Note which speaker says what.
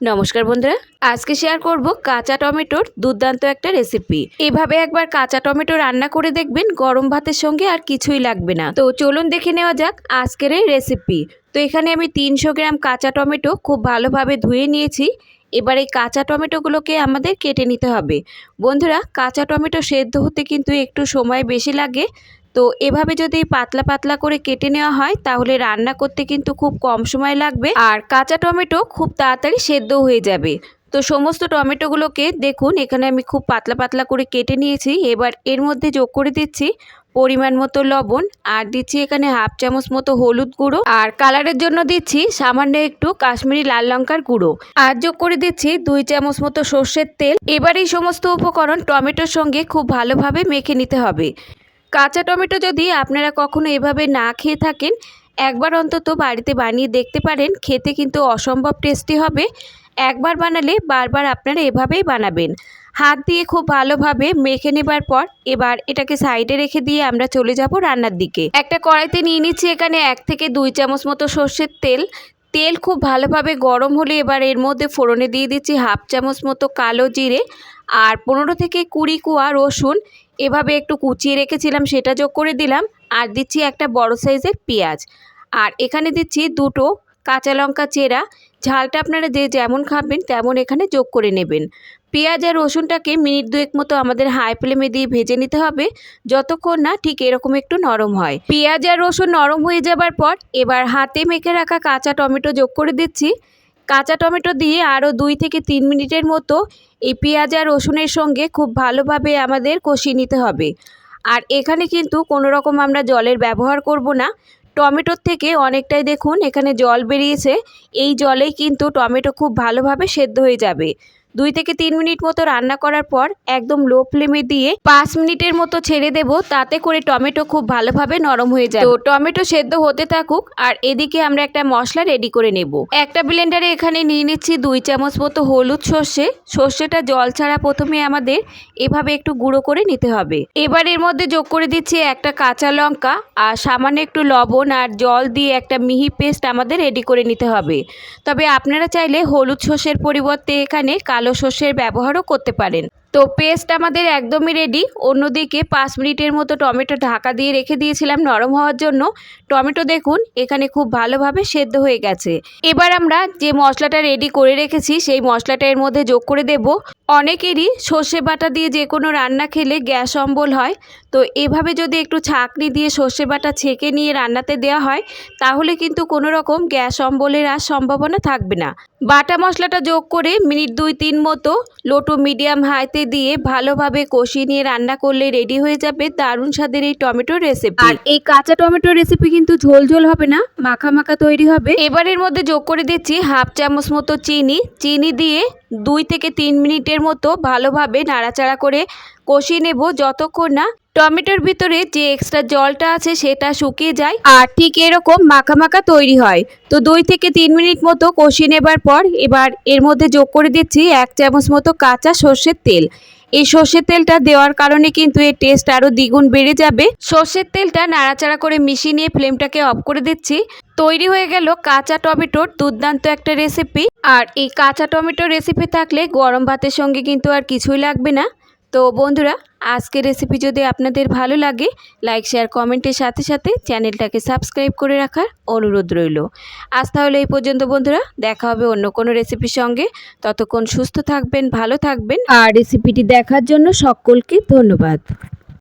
Speaker 1: নমস্কার বন্ধুরা, আজকে শেয়ার করব কাঁচা টমেটোর দুর্দান্ত একটা রেসিপি এভাবে একবার কাঁচা টমেটো রান্না করে দেখবেন গরম ভাতের সঙ্গে আর কিছুই লাগবে না। তো চলুন দেখে নেওয়া যাক আজকের এই রেসিপি তো এখানে আমি তিনশো গ্রাম কাঁচা টমেটো খুব ভালোভাবে ধুয়ে নিয়েছি। এবার এই কাঁচা টমেটোগুলোকে আমাদের কেটে নিতে হবে। বন্ধুরা, কাঁচা টমেটো সেদ্ধ হতে কিন্তু একটু সময় বেশি লাগে। তো এভাবে যদি পাতলা পাতলা করে কেটে নেওয়া হয়, তাহলে রান্না করতে কিন্তু খুব কম সময় লাগবে। আর কাঁচা টমেটো খুব তাড়াতাড়ি সেদ্ধ হয়ে যাবে। তো সমস্ত টমেটোগুলোকে দেখুন, এখানে আমি খুব পাতলা পাতলা করে কেটে নিয়েছি। এবার এর মধ্যে যোগ করে দিচ্ছি পরিমাণ মতো লবণ। আর দিচ্ছি এখানে হাফ চামচ মতো হলুদ গুঁড়ো। আর কালারের জন্য দিচ্ছি সামান্য একটু কাশ্মীরি লাল লঙ্কার গুঁড়ো। আর যোগ করে দিচ্ছি দুই চামচ মতো সর্ষের তেল। এবার এই সমস্ত উপকরণ টমেটোর সঙ্গে খুব ভালোভাবে মেখে নিতে হবে। কাঁচা টমেটো যদি আপনারা কখনো এভাবে না খেয়ে থাকেন, একবার অন্তত বাড়িতে বানিয়ে দেখতে পারেন, খেতে কিন্তু অসম্ভব টেস্টি হবে। একবার বানালে বারবার আপনারা এভাবেই বানাবেন। হাত দিয়ে খুব ভালোভাবে মেখে নেবার পর এবার এটাকে সাইডে রেখে দিয়ে আমরা চলে যাব রান্নার দিকে। একটা কড়াইতে নিয়ে নিচ্ছি এখানে এক থেকে দুই চামচ মতো সর্ষের তেল। তেল খুব ভালোভাবে গরম হলে এবার এর মধ্যে ফোড়নে দিয়ে দিচ্ছি হাফ চামচ মতো কালো জিরে আর পনেরো থেকে কুড়ি কুয়া রসুন। এভাবে একটু কুচিয়ে রেখেছিলাম, সেটা যোগ করে দিলাম, আর দিচ্ছি একটা বড় সাইজের পেঁয়াজ। আর এখানে দিচ্ছি দুটো কাঁচা লঙ্কা চেরা, ঝালটা আপনারা যে যেমন খাবেন তেমন এখানে যোগ করে নেবেন। পেঁয়াজ আর রসুনটাকে মিনিট দুয়েক মতো আমাদের হাই ফ্লেমে দিয়ে ভেজে নিতে হবে, যতক্ষণ না ঠিক এরকম একটু নরম হয়। পেঁয়াজ আর রসুন নরম হয়ে যাবার পর এবার হাতে মেখে রাখা কাঁচা টমেটো যোগ করে দিচ্ছি। কাঁচা টমেটো দিয়ে আরও দুই থেকে তিন মিনিটের মতো এই পেঁয়াজ আর রসুনের সঙ্গে খুব ভালোভাবে আমাদের কষিয়ে নিতে হবে। আর এখানে কিন্তু কোনো রকম আমরা জলের ব্যবহার করব না। টমেটোর থেকে অনেকটাই দেখুন এখানে জল বেরিয়েছে। এই জলেই কিন্তু টমেটো খুব ভালোভাবে সেদ্ধ হয়ে যাবে। দুই থেকে তিন মিনিট মতো রান্না করার পর একদম লো ফ্লেমে দিয়ে পাঁচ মিনিটের মতো ছেড়ে দেব, তাতে করে টমেটো খুব ভালোভাবে নরম হয়ে যায় তো টমেটো সেদ্ধ হতে থাকুক, আর এদিকে আমরা একটা মশলা রেডি করে নেব। একটা ব্লেন্ডারে এখানে নিয়ে নিচ্ছি দুই চামচ মতো হলুদ সর্ষে। সর্ষেটা জল ছাড়া প্রথমে আমাদের এভাবে একটু গুঁড়ো করে নিতে হবে। এবার এর মধ্যে যোগ করে দিচ্ছি একটা কাঁচা লঙ্কা, আর সামান্য একটু লবণ আর জল দিয়ে একটা মিহি পেস্ট আমাদের রেডি করে নিতে হবে। তবে আপনারা চাইলে হলুদ সর্ষের পরিবর্তে এখানে কালো সর্ষের ব্যবহারও করতে পারেন। তো পেস্ট আমাদের একদমই রেডি অন্যদিকে পাঁচ মিনিটের মতো টমেটো ঢাকা দিয়ে রেখে দিয়েছিলাম নরম হওয়ার জন্য। টমেটো দেখুন, এখানে খুব ভালোভাবে সেদ্ধ হয়ে গেছে। এবার আমরা যে মশলাটা রেডি করে রেখেছি, সেই মশলাটা এর মধ্যে যোগ করে দেব। অনেকেরই সর্ষে বাটা দিয়ে যে কোনো রান্না খেলে গ্যাস অম্বল হয়। তো এভাবে যদি একটু ছাঁকনি দিয়ে সর্ষে বাটা ছেঁকে নিয়ে রান্নাতে দেওয়া হয় তাহলে কিন্তু কোনো রকম গ্যাস অম্বলের আর সম্ভাবনা থাকবে না। বাটা মশলাটা যোগ করে মিনিট দুই তিন মতো লোটো মিডিয়াম হাইতে দিয়ে ভালোভাবে কষিয়ে নিয়ে রান্না করলে রেডি হয়ে যাবে দারুণ স্বাদের এই টমেটোর রেসিপি। আর এই কাঁচা টমেটোর রেসিপি কিন্তু ঝোল ঝোল হবে না মাখা মাখা তৈরি হবে। এবারের মধ্যে যোগ করে দিচ্ছি হাফ চামচ মতো চিনি। চিনি দিয়ে দুই থেকে তিন মিনিটের মতো ভালোভাবে নাড়াচাড়া করে কষিয়ে নেব যতক্ষণ না টমেটোর ভিতরে যে এক্সট্রা জলটা আছে সেটা শুকিয়ে যায়। আর ঠিক এরকম মাখা মাখা তৈরি হয়। তো দুই থেকে তিন মিনিট মতো কষিয়ে নেবার পর এবার এর মধ্যে যোগ করে দিচ্ছি এক চামচ মতো কাঁচা সর্ষের তেল। এই সর্ষের তেলটা দেওয়ার কারণে কিন্তু এর টেস্ট আরও দ্বিগুণ বেড়ে যাবে। সর্ষের তেলটা নাড়াচাড়া করে মিশিয়ে নিয়ে ফ্লেমটাকে অফ করে দিচ্ছি। তৈরি হয়ে গেল কাঁচা টমেটোর দুর্দান্ত একটা রেসিপি আর এই কাঁচা টমেটোর রেসিপি থাকলে গরম ভাতের সঙ্গে কিন্তু আর কিছুই লাগবে না। তো বন্ধুরা, আজকের রেসিপি যদি আপনাদের ভালো লাগে লাইক শেয়ার কমেন্টের সাথে সাথে চ্যানেলটাকে সাবস্ক্রাইব করে রাখার অনুরোধ রইল। আজ তাহলে এই পর্যন্ত বন্ধুরা, দেখা হবে অন্য কোনো রেসিপির সঙ্গে। ততক্ষণ সুস্থ থাকবেন, ভালো থাকবেন। আর রেসিপিটি দেখার জন্য সকলকে ধন্যবাদ।